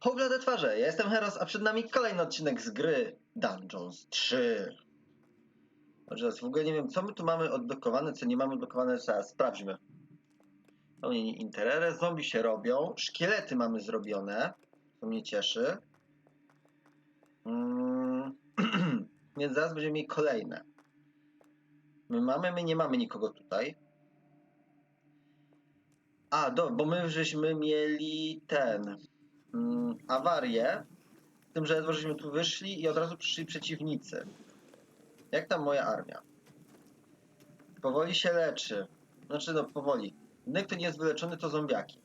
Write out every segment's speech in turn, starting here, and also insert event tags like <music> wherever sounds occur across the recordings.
Poglądy twarze, ja jestem Heros, a przed nami kolejny odcinek z gry Dungeons 3. Dobrze, w ogóle nie wiem, co my tu mamy odblokowane, co nie mamy odblokowane, zaraz sprawdźmy. Pełnienie interere, zombie się robią, szkielety mamy zrobione, to mnie cieszy. Mm, <clears throat> Więc zaraz będziemy mieli kolejne. My mamy, my nie mamy nikogo tutaj. A, do, bo my żeśmy mieli ten mm, awarię, z tym, że ledwo żeśmy tu wyszli i od razu przyszli przeciwnicy. Jak tam moja armia? Powoli się leczy. Znaczy, no powoli. Jedyny, kto nie jest wyleczony, to zombiaki.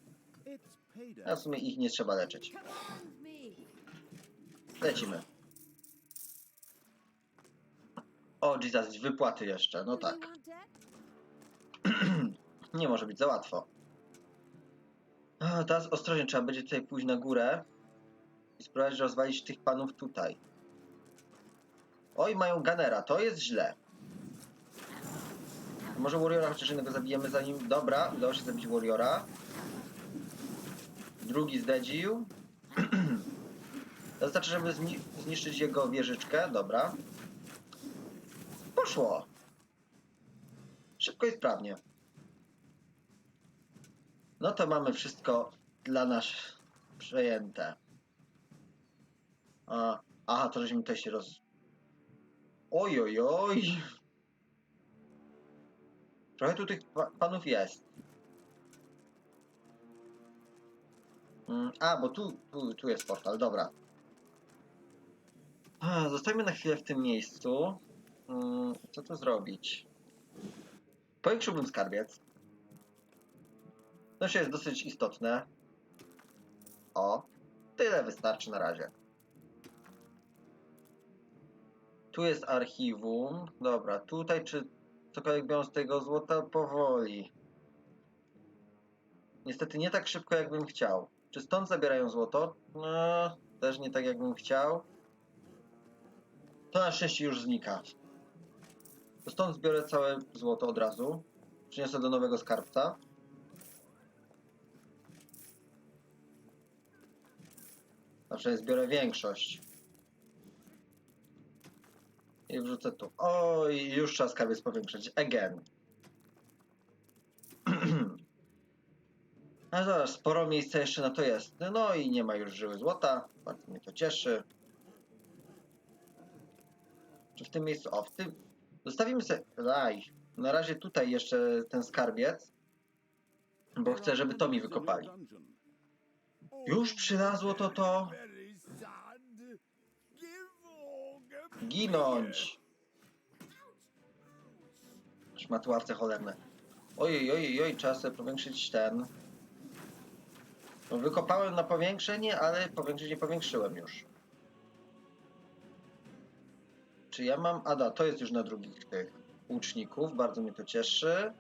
A w sumie ich nie trzeba leczyć. Lecimy. O, Jesus, wypłaty jeszcze. No tak. <clears throat> Nie może być za łatwo. A, teraz ostrożnie trzeba będzie tutaj pójść na górę i spróbować rozwalić tych panów tutaj. Oj, mają Gunnera, to jest źle. Może Warriora chociaż jednego zabijemy zanim... Dobra, udało się zabić Warriora. Drugi zdedził. <clears throat> To Wystarczy, żeby zni zniszczyć jego wieżyczkę. Dobra. Poszło. Szybko i sprawnie. No to mamy wszystko dla nas przejęte. A, aha, to żeśmy tutaj się roz... Oj, oj, oj. Trochę tu tych pa panów jest. Mm, A, bo tu, tu, tu jest portal, dobra. Zostajmy na chwilę w tym miejscu. Mm, Co tu zrobić? Powiększyłbym skarbiec. Się jest dosyć istotne. O, tyle wystarczy na razie. Tu jest archiwum. Dobra, tutaj czy cokolwiek biorą z tego złota? Powoli. Niestety nie tak szybko, jakbym chciał. Czy stąd zabierają złoto? No, też nie tak, jakbym chciał. To na szczęście już znika. To stąd zbiorę całe złoto od razu. Przyniosę do nowego skarbca. Zawsze zbiorę większość. I wrzucę tu. Oj, już trzeba skarbiec powiększyć. Again. <clears throat> A zaraz, sporo miejsca jeszcze na to jest. No i nie ma już żyły złota. Bardzo mnie to cieszy. Czy w tym miejscu? O, w tym. Zostawimy sobie. Daj. Na razie tutaj jeszcze ten skarbiec. Bo chcę, żeby to mi wykopali. Już przylazło to to. Ginąć! Szmatławce cholerne. Ojej, ojej, ojej, trzeba sobie powiększyć ten. No, wykopałem na powiększenie, ale powiększyć nie powiększyłem już. Czy ja mam... A da, to jest już na drugich tych łuczników, bardzo mnie to cieszy.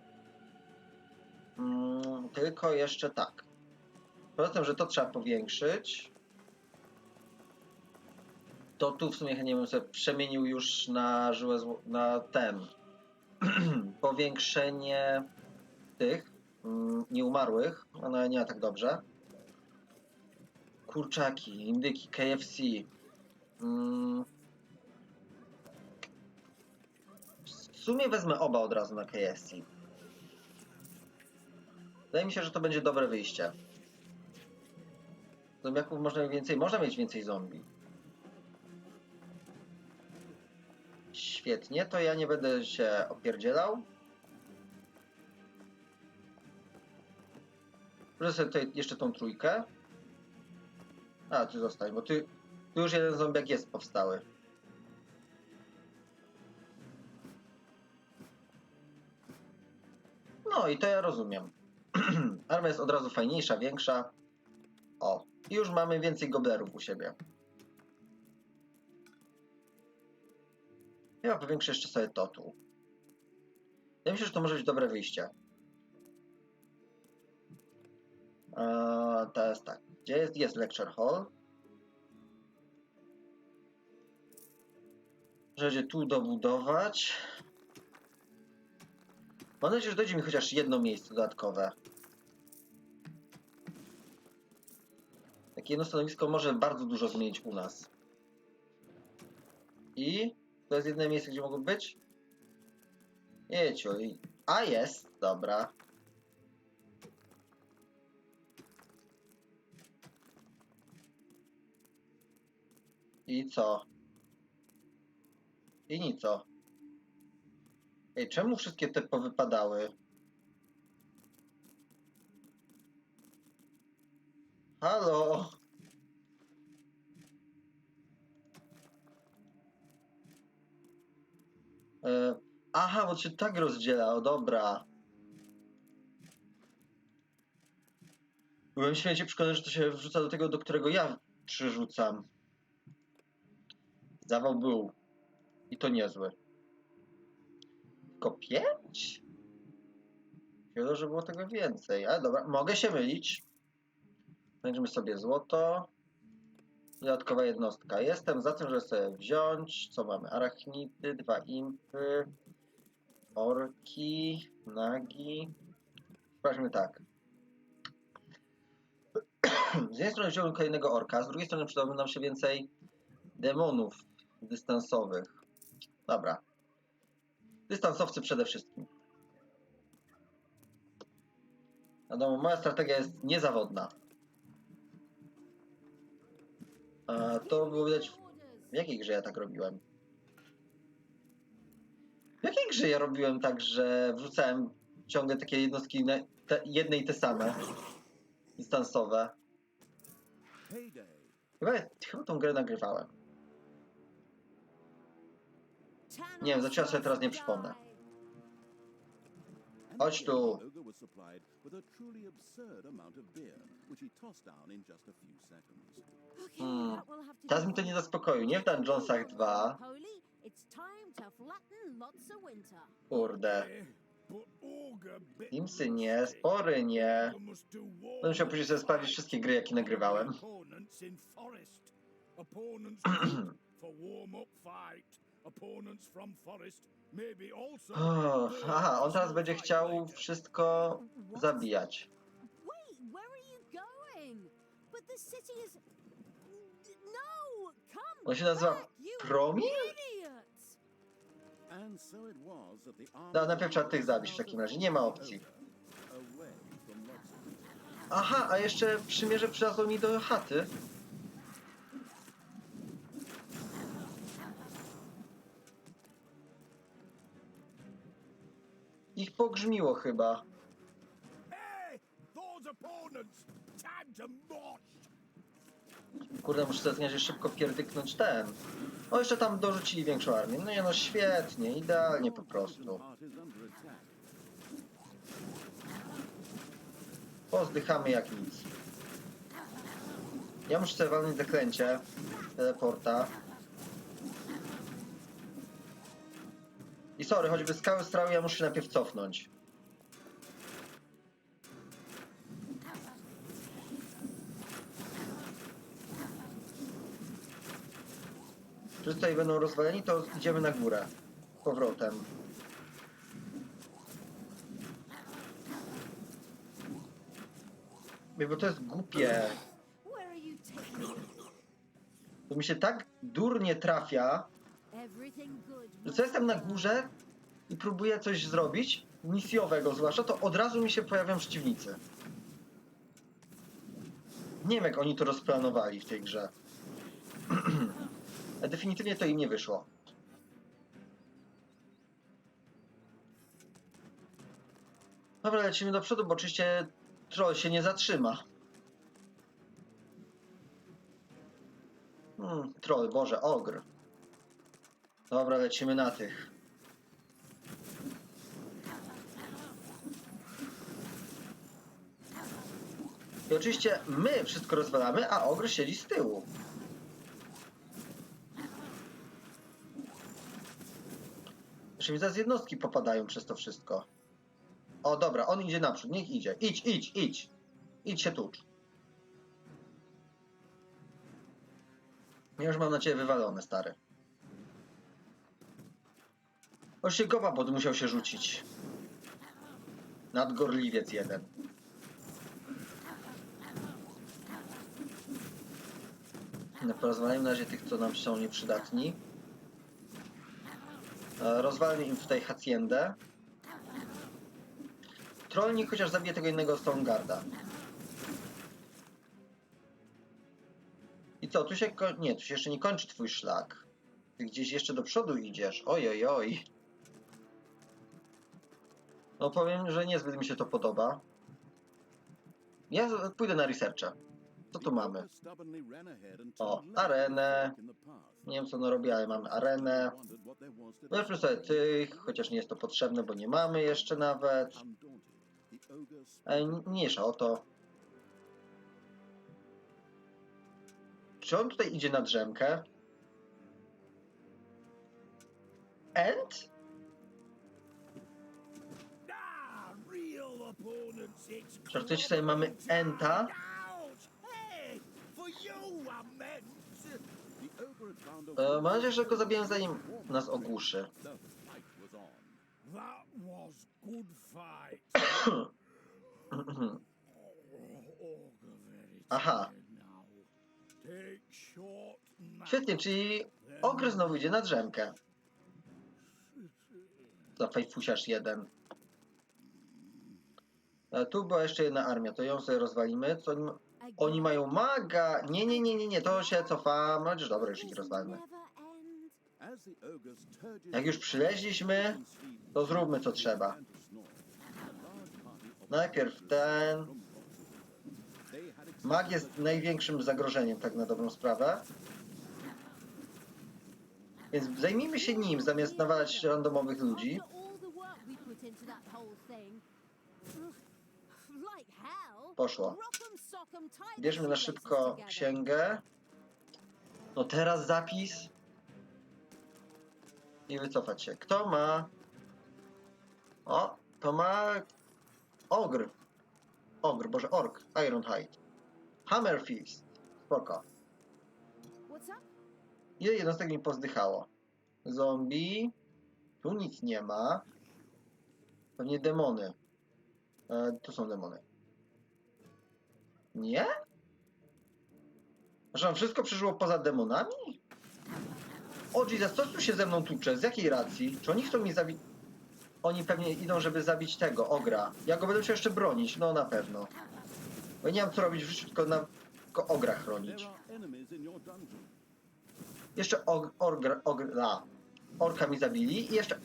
Mm, tylko jeszcze tak. Poza tym, że to trzeba powiększyć, to tu w sumie chętnie bym sobie przemienił już na żyłę na ten <clears throat> powiększenie tych mm, nieumarłych, one nie ma tak dobrze. Kurczaki, indyki, KFC. Mm. W sumie wezmę oba od razu na KFC. Wydaje mi się, że to będzie dobre wyjście. Zombiaków można mieć więcej, można mieć więcej zombie. Świetnie, to ja nie będę się opierdzielał. Proszę tutaj jeszcze tą trójkę. A, ty zostań, bo ty, tu już jeden zombiak jest powstały. No i to ja rozumiem. <clears throat> Armia jest od razu fajniejsza, większa. O, i już mamy więcej goblerów u siebie. Ja powiększę jeszcze sobie to tu. Mi się, że to może być dobre wyjście. Eee, teraz tak. Gdzie jest? Jest lecture hall. Żeby tu dobudować. Mam nadzieję, że dojdzie mi chociaż jedno miejsce dodatkowe. Takie jedno stanowisko może bardzo dużo zmienić u nas. I to jest jedyne miejsce, gdzie mogą być? Jeciu. i- A jest, dobra. I co? I nic? Ej, czemu wszystkie te powypadały? Halo? E, aha, bo się tak rozdziela, o dobra. Byłem święcie przekonany, że to się wrzuca do tego, do którego ja przyrzucam. Zawał był. I to niezły. Tylko pięć? Wiadomo, że było tego więcej, ale dobra, mogę się mylić. Będziemy sobie złoto. Dodatkowa jednostka. Jestem za tym, żeby sobie wziąć. Co mamy? Arachnidy, dwa impy, orki, nagi. Sprawdźmy tak. Z jednej strony wziąłem kolejnego orka, z drugiej strony przydałoby nam się więcej demonów dystansowych. Dobra. Dystansowcy przede wszystkim. Wiadomo, moja strategia jest niezawodna. A to było widać w jakiej grze ja tak robiłem? W jakiej grze ja robiłem tak, że wrzucałem ciągle takie jednostki na, te, jedne i te same? Dystansowe. Chyba, chyba tą grę nagrywałem. Nie wiem, za czas sobie teraz nie przypomnę. Chodź tu. Hmm. Teraz mi to nie zaspokoił. Nie w Dungeonsach 2. Kurde. Simsy nie, spory nie. Będę musiał później sobie sprawdzić wszystkie gry, jakie nagrywałem. <clears throat> Aha, on teraz będzie chciał wszystko zabijać. Wait, where are you going? But the city is. On się nazywa army No, najpierw trzeba tych zabić w takim razie, nie ma opcji. Aha, a jeszcze przymierze przylazło mi do chaty. Ich pogrzmiło chyba. Hey, those opponents! Time to march! Kurde, muszę znieść szybko pierdyknąć ten. O, jeszcze tam dorzucili większą armię. No nie no, świetnie, idealnie po prostu. Pozdychamy jak nic. Ja muszę sobie walnąć zaklęcie teleporta. I sorry, choćby skały strały, ja muszę najpierw cofnąć. Wszyscy tutaj będą rozwaleni, to idziemy na górę. Z Powrotem. Bo to jest głupie. To mi się tak durnie trafia, że co jestem na górze i próbuję coś zrobić, misjowego zwłaszcza, to od razu mi się pojawiają przeciwnicy. Nie wiem, jak oni to rozplanowali w tej grze. <clears throat> Definitywnie to im nie wyszło. Dobra, lecimy do przodu, bo oczywiście troll się nie zatrzyma. Hmm, troll, boże, ogr. Dobra, lecimy na tych. I oczywiście my wszystko rozwalamy, a ogr siedzi z tyłu. Jeszcze mi zaraz jednostki popadają przez to wszystko. O, dobra, on idzie naprzód, niech idzie. Idź, idź, idź. Idź się tucz. Ja już mam na ciebie wywalone, stary. Oczywiście gopa pod musiał się rzucić. Nadgorliwiec jeden. No, porozwalajmy na razie tych, co nam są nieprzydatni. E, Rozwalmy im tutaj haciendę. Trollnik chociaż zabije tego innego Stonegarda. I co, tu się Nie, tu się jeszcze nie kończy twój szlak. Ty gdzieś jeszcze do przodu idziesz. Oj, oj, oj. No powiem, że niezbyt mi się to podoba. Ja pójdę na researcha. Co tu mamy? O, arenę. Nie wiem co ono robi, ale mamy arenę. Weźmy sobie tych, chociaż nie jest to potrzebne, bo nie mamy jeszcze nawet. N- mniejsza o to. Czy on tutaj idzie na drzemkę? End? Żartujecie sobie, mamy Enta? Ouch! Hey, for you I meant. E, mam nadzieję, że go zabiję zanim nas ogłuszy. <coughs> Aha. Świetnie, czyli ogry znowu idzie na drzemkę. Za fajfusiarz jeden. E, Tu była jeszcze jedna armia, to ją sobie rozwalimy. Co oni, ma- oni mają maga! Nie, nie, nie, nie, nie, to się cofam. Chociaż dobra, już ich rozwalmy. Jak już przyleźliśmy, to zróbmy co trzeba. Najpierw ten. Mag jest największym zagrożeniem, tak na dobrą sprawę. Więc zajmijmy się nim, zamiast nawalać randomowych ludzi. Poszło. Bierzmy na szybko księgę. No teraz zapis. I wycofać się. Kto ma... O, to ma... Ogr. Ogr, boże, ork. Ironhide. Hammer Fist. Spoko. Ile jednostek mi pozdychało? Zombie. Tu nic nie ma. Pewnie demony. E, tu są demony. Nie? Że wszystko przeżyło poza demonami? O Jesus, tu się ze mną tucze? Z jakiej racji? Czy oni chcą mi zabić... Oni pewnie idą, żeby zabić tego, ogra. Ja go będę musiał jeszcze bronić, no na pewno. Bo ja nie mam co robić w tylko, na... tylko ogra chronić. Jeszcze og, orgra, ogra, orka mi zabili i jeszcze...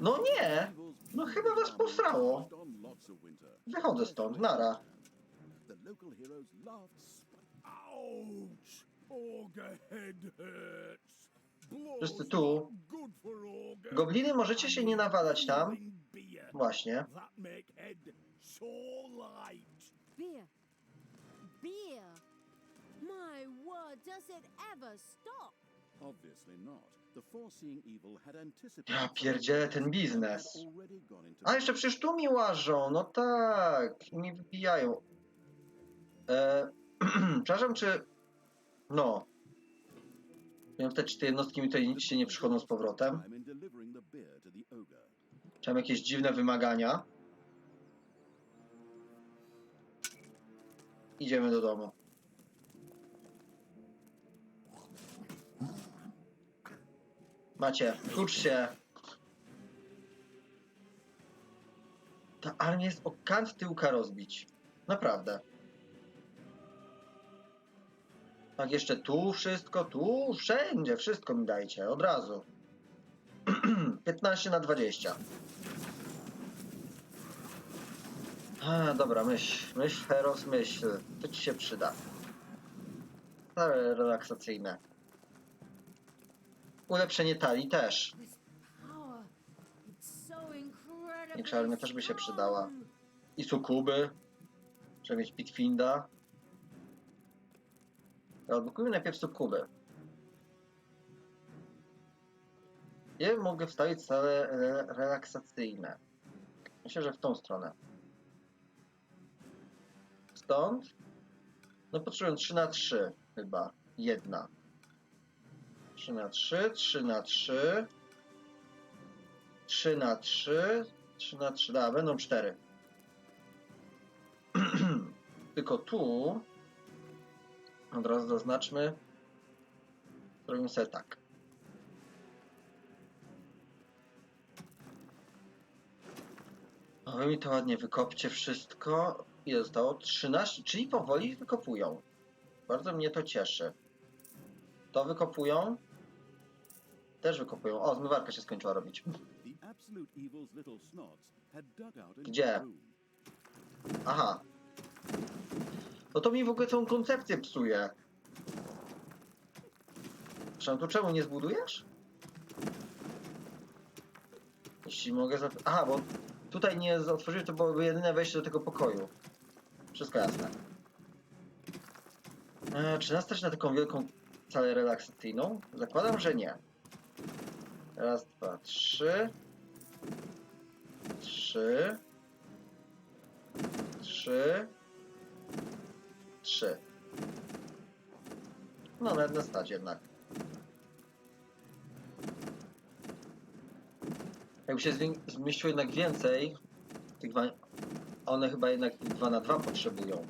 No nie! No chyba was posrało. Wychodzę stąd, nara. Ouch! Ogre head hurts. Wszyscy tu. Gobliny możecie się nie nawalać tam. Właśnie. My word, does it ever stop? Obviously not. The foreseeing evil had anticipated Ja pierdzielę ten biznes. A jeszcze przecież tu mi łażą, no tak. I mi wybijają. E, <clears throat> przepraszam, czy... No. Miałem te czy te jednostki mi tutaj się nie przychodzą z powrotem. Czy mam jakieś dziwne wymagania? Idziemy do domu. Macie, klucz się. Ta armia jest o kant tyłka rozbić. Naprawdę. Tak, jeszcze tu wszystko, tu, wszędzie, wszystko mi dajcie, od razu. <clears throat> 15 na 20. A, dobra, myśl, myśl, Heros, myśl. To ci się przyda. Ale relaksacyjne. Ulepszenie talii też. Większa też by się przydała. I sukuby. Trzeba mieć Pitfinda. Odblokujmy najpierw sukuby. Ja mogę wstawić cele re relaksacyjne. Myślę, że w tą stronę. Stąd? No potrzebuję 3 na 3 chyba. Jedna. 3 na 3, 3 na 3. 3 na 3, 3 na 3, da, będą 4. <clears throat> Tylko tu od razu zaznaczmy Robimy sobie tak. A wy mi to ładnie wykopcie wszystko. Ile zostało? 13, czyli powoli wykopują. Bardzo mnie to cieszy. To wykopują. Też wykopują. O, zmywarka się skończyła robić. Gdzie? Aha. No to mi w ogóle całą koncepcję psuje. Przepraszam, tu czemu nie zbudujesz? Jeśli mogę. Aha, bo tutaj nie otworzyłeś, to byłoby jedyne wejście do tego pokoju. Wszystko jasne. E, czy nastać na taką wielką salę relaksacyjną? Zakładam, że nie. Raz, dwa, trzy. Trzy. Trzy. Trzy. No, nawet na stać jednak. Jakby się zmieściło jednak więcej, tych dwa, one chyba jednak 2 na 2 potrzebują.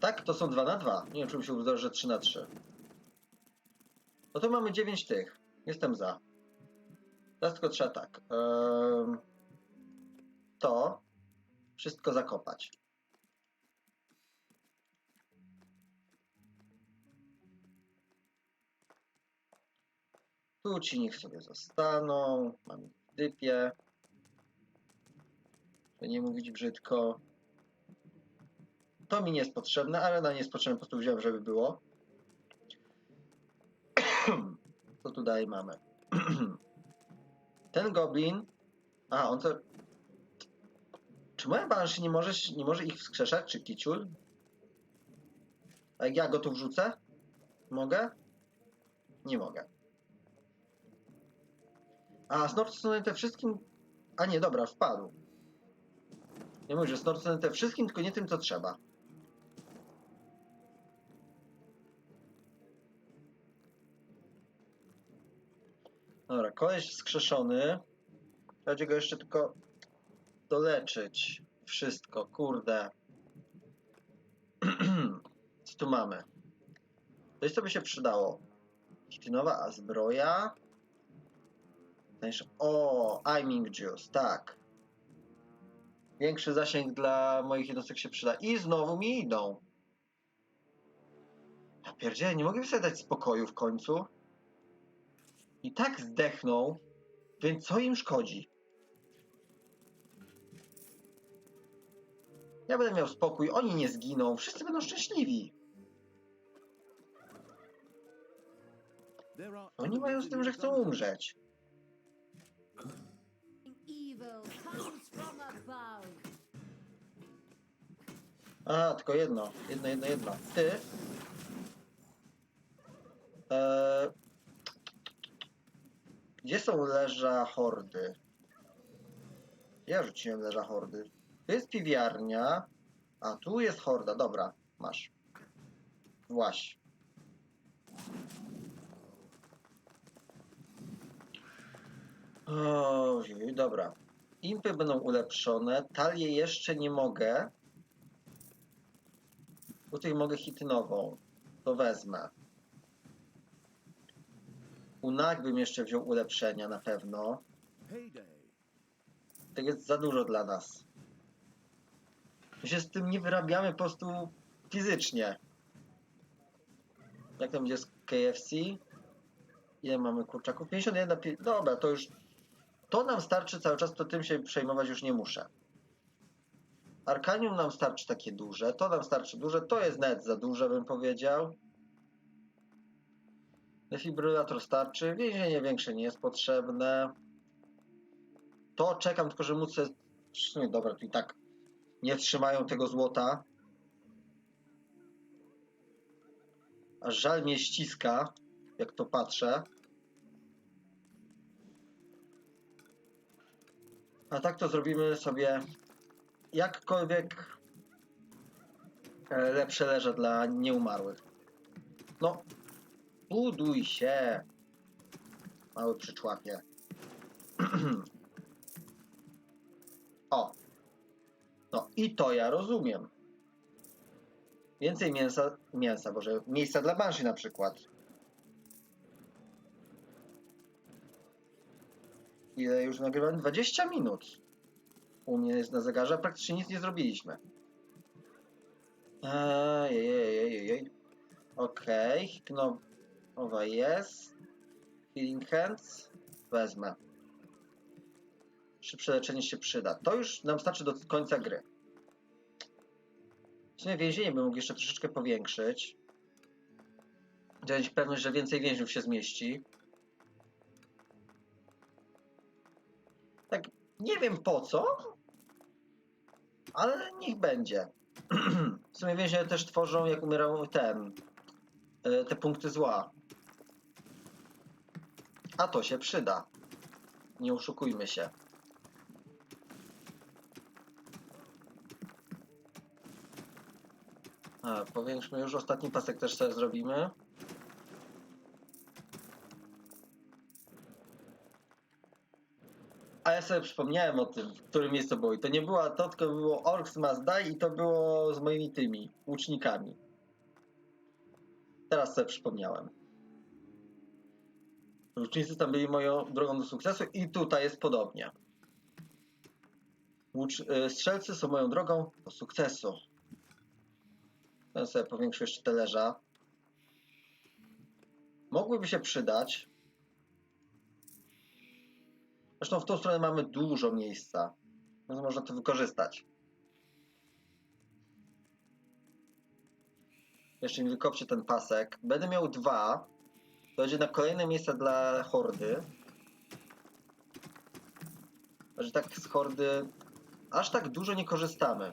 Tak, to są 2 na 2. Nie wiem, czy mi się udało, że 3 na 3. No to mamy 9 tych. Jestem za. Teraz tylko trzeba tak. to wszystko zakopać. Tu ci niech sobie zostaną. Mam ich w dypie. By nie mówić brzydko. To mi nie jest potrzebne, ale na nie jest potrzebne, po prostu wziąłem, żeby było. <clears throat> Co tu dalej mamy? <clears throat> Ten goblin. A, on to. Czy moja banshee nie może, nie może ich wskrzeszać, czy kiciul? A jak ja go tu wrzucę? Mogę? Nie mogę. A, Snort te wszystkim... A nie, dobra, wpadł. Nie mówię, że Snort te wszystkim, tylko nie tym, co trzeba. Dobra, koleś wskrzeszony. Będzie go jeszcze tylko doleczyć. Wszystko, kurde. <clears throat> Co tu mamy? Coś, co by się przydało. Chitynowa zbroja. Tańsze- O, Aiming Juice, tak. Większy zasięg dla moich jednostek się przyda. I znowu mi idą. Ja pierdzielę, nie mogę sobie dać spokoju w końcu. I tak zdechną, więc co im szkodzi? Ja będę miał spokój, oni nie zginą, wszyscy będą szczęśliwi. Oni mają z tym, że chcą umrzeć. A, tylko jedno, jedno, jedno, jedno. Ty. Eee, gdzie są leża hordy? Ja rzuciłem leża hordy. Tu jest piwiarnia. A, tu jest horda, dobra, masz. Właśnie. Ojej, dobra. Impy będą ulepszone. Talie jeszcze nie mogę. Tutaj mogę hitynową. To wezmę. Unak bym jeszcze wziął ulepszenia na pewno. To jest za dużo dla nas. My się z tym nie wyrabiamy po prostu fizycznie. Jak tam będzie z KFC? Ile mamy kurczaków? 51. pi- Dobra, to już. To nam starczy cały czas, to tym się przejmować już nie muszę. Arkanium nam starczy takie duże, to nam starczy duże, to jest net za duże, bym powiedział. Defibrylator starczy, więzienie większe nie jest potrzebne. To czekam tylko, że w sumie dobra, tu i tak nie trzymają tego złota. Aż żal mnie ściska, jak to patrzę. A tak to zrobimy sobie jakkolwiek e, lepsze leże dla nieumarłych. No, buduj się, mały przyczłapie. <clears throat> o, no i to ja rozumiem. Więcej mięsa, mięsa, boże, miejsca dla banshee na przykład. Ile już nagrywam? 20 minut. U mnie jest na zegarze, a praktycznie nic nie zrobiliśmy. Ejejejejej. Okej, hipnowa jest. Healing Hands. Wezmę. Szybsze leczenie się przyda. To już nam starczy do końca gry. W sumie więzienie bym mógł jeszcze troszeczkę powiększyć. Mieć pewność, że więcej więźniów się zmieści. Tak, nie wiem po co, ale niech będzie. <clears throat> w sumie więźniowie też tworzą, jak umierał ten, y, te punkty zła. A to się przyda. Nie oszukujmy się. A, powiększmy już ostatni pasek też sobie zrobimy. A ja sobie przypomniałem o tym, w którym miejscu było. I to nie była to, tylko było Orcs Must Die i to było z moimi tymi łucznikami. Teraz sobie przypomniałem. Łucznicy tam byli moją drogą do sukcesu i tutaj jest podobnie. Łucz, y, strzelcy są moją drogą do sukcesu. Ten sobie powiększył jeszcze talerza. Mogłyby się przydać. Zresztą w tą stronę mamy dużo miejsca, więc można to wykorzystać. Jeszcze mi wykopcie ten pasek. Będę miał dwa. To będzie na kolejne miejsca dla hordy. Że tak z hordy aż tak dużo nie korzystamy.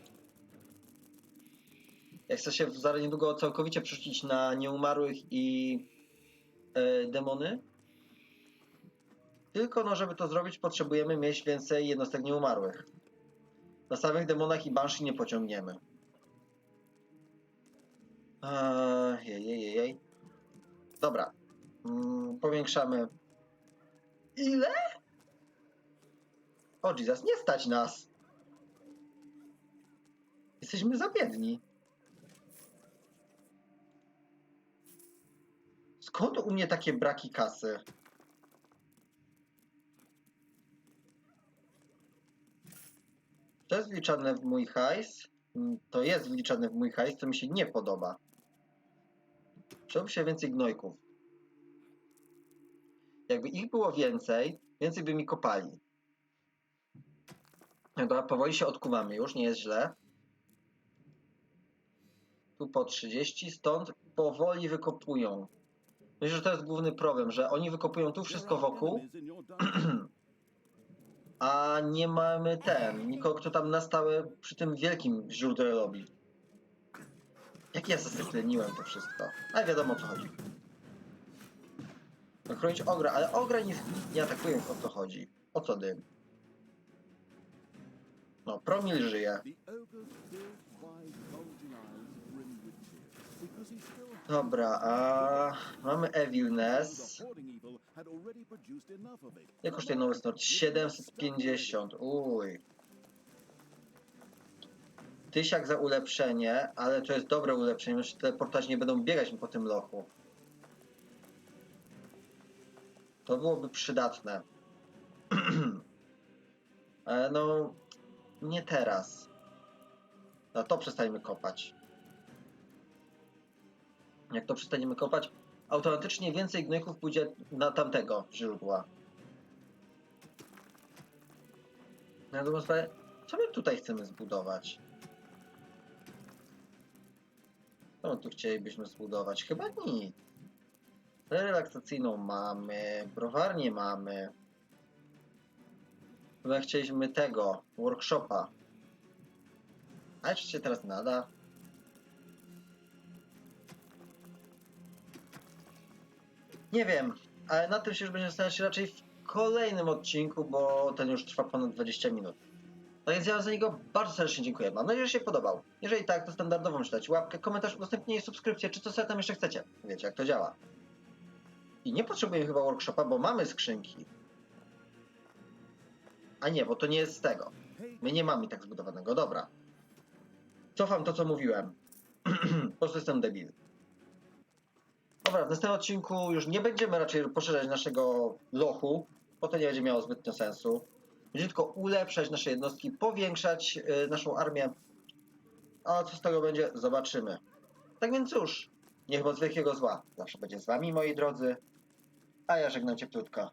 Ja chcę się za niedługo całkowicie przerzucić na nieumarłych i e, demony. Tylko no, żeby to zrobić, potrzebujemy mieć więcej jednostek nieumarłych. Na samych demonach i banshee nie pociągniemy. Eee, jej, jej, jej. Dobra. Mm, powiększamy. Ile? O Jesus, nie stać nas. Jesteśmy za biedni. Skąd u mnie takie braki kasy? To jest wliczane w mój hajs. Mm, To jest wliczane w mój hajs, to mi się nie podoba. Trzeba się więcej gnojków. Jakby ich było więcej, więcej by mi kopali. Dobra, powoli się odkuwamy już, nie jest źle. Tu po 30, stąd powoli wykopują. Myślę, że to jest główny problem, że oni wykopują tu wszystko wokół, <clears throat> a nie mamy ten, nikogo, kto tam na stałe przy tym wielkim źródle robi. Jak ja zasypleniłem to wszystko? Ale wiadomo o co chodzi. No, chronić ogra, ale ogra nie, nie atakują, o co chodzi. O co dym? No, promil żyje. Because he still Dobra, a mamy Evilness. Jak kosztuje nowy snort? 750. Uj. Tysiak za ulepszenie, ale to jest dobre ulepszenie, że teleportaż nie będą biegać mi po tym lochu. To byłoby przydatne. Ale <clears throat> no, nie teraz. No to przestańmy kopać. Jak to przestaniemy kopać, automatycznie więcej gnojków pójdzie na tamtego źródła. Na drugą sprawę, co my tutaj chcemy zbudować? Co my tu chcielibyśmy zbudować? Chyba nic. Relaksacyjną mamy, browarnię mamy. Chyba chcieliśmy tego, workshopa. A czy się teraz nada? Nie wiem, ale na tym się już będziemy zastanawiać raczej w kolejnym odcinku, bo ten już trwa ponad 20 minut. No więc ja za niego bardzo serdecznie dziękuję. Mam nadzieję, że się podobał. Jeżeli tak, to standardowo muszę dać łapkę, komentarz, udostępnienie, subskrypcję, czy co sobie tam jeszcze chcecie. Wiecie, jak to działa. I nie potrzebujemy chyba workshopa, bo mamy skrzynki. A nie, bo to nie jest z tego. My nie mamy tak zbudowanego. Dobra. Cofam to, co mówiłem. <clears throat> po prostu jestem debil. Dobra, w następnym odcinku już nie będziemy raczej poszerzać naszego lochu, bo to nie będzie miało zbytnio sensu. Będzie tylko ulepszać nasze jednostki, powiększać y, naszą armię. A co z tego będzie, zobaczymy. Tak więc cóż, niech moc wielkiego zła zawsze będzie z wami, moi drodzy. A ja żegnam cieplutko.